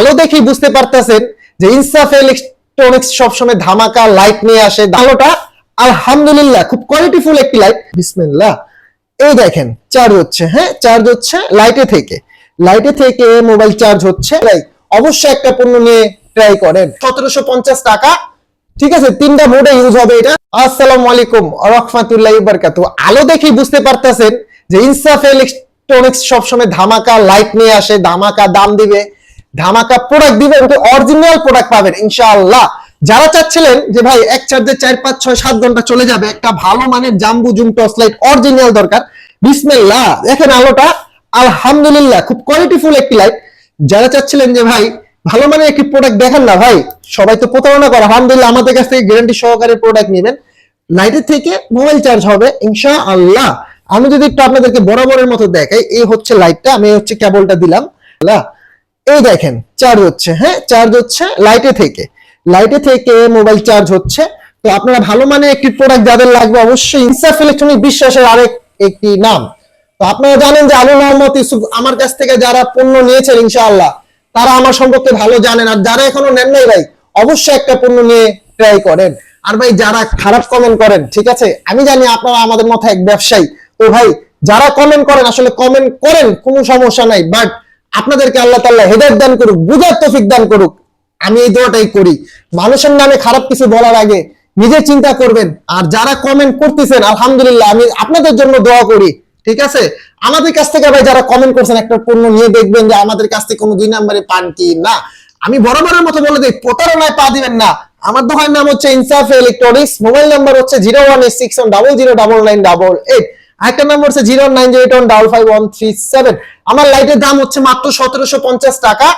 আলো দেখেই বুঝতে পারতেছেন যে ইনসাফ ইলেকট্রনিক্স সবসময় ধামাকা লাইট নিয়ে আসে। আলোটা আলহামদুলিল্লাহ, খুব কোয়ালিটিফুল একটি লাইট বিসমিল্লাহ। এই দেখেন চার্জ হচ্ছে হ্যাঁ? চার্জ হচ্ছে লাইটে থেকে। লাইটে থেকে মোবাইল চার্জ হচ্ছে। অবশ্যই একটা পণ্য নিয়ে ট্রাই করেন। সতেরোশো পঞ্চাশ টাকা। ঠিক আছে, তিনটা মোডে ইউজ হবে এটা। আসসালামু আলাইকুম রহমাতুল্লাহ বারকাত আলো দেখেই বুঝতে পারতেছেন যে ইনসাফ ইলেকট্রনিক্স সবসময় ধামাকা লাইট নিয়ে আসে, ধামাকা দাম দিবে। ধামাকা প্রোডাক্ট দিবে কিন্তু অরিজিনাল প্রোডাক্ট পাবেন ইনশাআল্লাহ। যারা চাচ্ছিলেন যে ভাই এক চার্জে চার পাঁচ ছয় সাত ঘণ্টা চলে যাবে একটা ভালো মানের জাম্বু জুম টর্চ লাইট অরিজিনাল দরকার। বিসমিল্লাহ দেখেন আলোটা আলহামদুলিল্লাহ খুব কোয়ালিটিফুল একটি লাইট যারা চাচ্ছিলেন যে ভাই ভালো মানের একটি প্রোডাক্ট দেখেন না ভাই সবাই তো প্রতারণা করে। আলহামদুলিল্লাহ আমাদের কাছ থেকে গ্যারান্টি সহকারে প্রোডাক্ট নেবেন। লাইটের থেকে মোবাইল চার্জ হবে ইনশা আল্লাহ আমি যদি একটু আপনাদেরকে বরাবরের মতো দেখাই এই হচ্ছে লাইটটা আমি হচ্ছে কেবলটা দিলাম। আল্লাহ, এই দেখেন চার্জ হচ্ছে হ্যাঁ? চার্জ হচ্ছে লাইটে থেকে। লাইটে থেকে মোবাইল চার্জ হচ্ছে। তো আপনারা ভালো মানের একটি প্রোডাক্ট যাদের লাগবে অবশ্যই ইনসাফ ইলেকট্রনিক বিশ্বাসের আরেক একটি নাম। তো আপনারা জানেন যে আলু মোহাম্মদ ইউসুফ আমার কাছ থেকে যারা পণ্য নিয়েছেন ইনশাআল্লাহ, তারা আমার সম্পর্কে ভালো জানেন। আর যারা এখনও নেন নাই ভাই, অবশ্যই একটা পণ্য নিয়ে ট্রাই করেন। আর ভাই, যারা খারাপ কমেন্ট করেন, ঠিক আছে? আমি জানি আপনারা আমাদের মতো এক ব্যবসায়ী। তো ভাই, যারা কমেন্ট করেন, আসলে কমেন্ট করেন, কোনো সমস্যা নাই। বাট আপনাদেরকে আল্লাহ তাল্লাহ হেদায়ত দান করুক, বুঝার তৌফিক দান করুক। আমি এই দোয়াটাই করি। মানুষের নামে খারাপ কিছু বলার আগে নিজে চিন্তা করবেন। আর যারা কমেন্ট করতেছেন, আলহামদুলিল্লাহ, আমি আপনাদের জন্য দোয়া করি। ঠিক আছে? আমাদের কাছ থেকে ভাই যারা কমেন্ট করছেন, একটা পণ্য নিয়ে দেখবেন যে আমাদের কাছ থেকে কোনো দুই নাম্বারে পান কি? না। আমি বরাবরের মতো বলে দিই, প্রতারণায় পা দিবেন না। আমার দোকানের নাম হচ্ছে ইনসাফ ইলেকট্রনিক্স মোবাইল নাম্বার হচ্ছে zero one eight six double zero double nine double eight আরেকটা নাম্বার হচ্ছে zero nine zero double five one three seven আমার লাইটের দাম হচ্ছে মাত্র সতেরোশো পঞ্চাশ টাকা।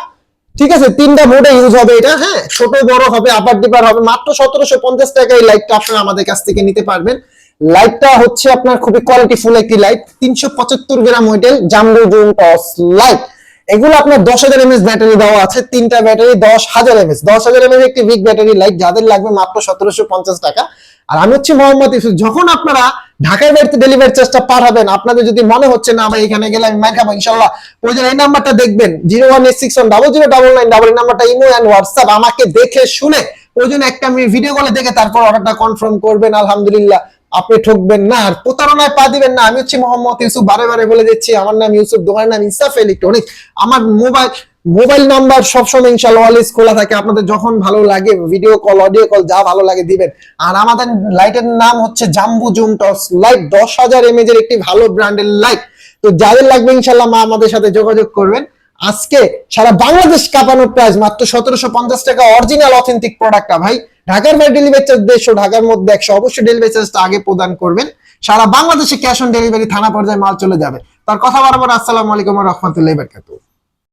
ঠিক আছে, তিনটা মোডে ইউজ হবে এটা হ্যাঁ? ছোট, বড় হবে আপার ডিপার হবে। মাত্র সতেরোশো পঞ্চাশ টাকা এই লাইটটা আপনারা আমাদের কাছ থেকে নিতে পারবেন। লাইটটা হচ্ছে আপনার খুবই কোয়ালিটিফুল একটি লাইট তিনশো পঁচাত্তর গ্রাম ওয়েটের জাম্বো জুম টস লাইট এগুলো আপনার দশ হাজার এমএস ব্যাটারি দেওয়া আছে, তিনটা ব্যাটারি দশ হাজার এমএস দশ হাজার এমএস একটি বিগ ব্যাটারি লাইট যাদের লাগবে মাত্র সতেরোশো পঞ্চাশ টাকা। আর আমি হচ্ছে মোহাম্মদ ইউসুফ। যখন আপনারা ঢাকায় বাড়িতে ডেলিভারি চার্জটা পাঠাবেন আপনাদের যদি মনে হচ্ছে, না, ভাই, এখানে গেলে আমি মার খাব, ইনশাল্লাহ। ওই জন্য এই নাম্বারটা দেখবেন zero one eight six one double zero double nine double নাম্বারটা ইমো অ্যান্ড হোয়াটসঅ্যাপ আমাকে দেখে শুনে, ওই জন্য একটা আমি ভিডিও কলে দেখে তারপর অর্ডারটা কনফার্ম করবেন, আলহামদুলিল্লাহ। আপনি ঠকবেন না, আর প্রতারণায় পা দিবেন না। আমি হচ্ছে মোহাম্মদ ইউসুফ, বারে বারে বলে দিচ্ছি, আমার নাম ইউসুফ দোকানের নাম ইনসাফ ইলেকট্রনিক আমার মোবাইল মোবাইল নাম্বার সবসময় ইনশাল্লাহ অলওয়েজ খোলা থাকে। আপনাদের যখন ভালো লাগে ভিডিও কল অডিও কল যা ভালো লাগে দিবেন। আর আমাদের লাইটের নাম হচ্ছে জাম্বু জুম টস লাইট দশ হাজার এমএজ এর একটি ভালো ব্র্যান্ডের লাইট তো যাদের লাগবে ইনশাল্লাহ মা আমাদের সাথে যোগাযোগ করবেন। আজকে সারা বাংলাদেশ কাঁপানোর প্রাইস মাত্র সতেরোশো পঞ্চাশ টাকা অরিজিনাল অথেন্টিক প্রোডাক্টটা ভাই। ঢাকার বাইরে ডেলিভারি চার্জ দেড়শো, ঢাকার মধ্যে একশো। অবশ্যই ডেলিভারি চার্জটা আগে প্রদান করবেন। সারা বাংলাদেশে ক্যাশ অন ডেলিভারি থানা পর্যায়ে মাল চলে যাবে। তার কথা বারবার, আসসালামু আলাইকুম রহমতুল্লাহ বারকাতুহ।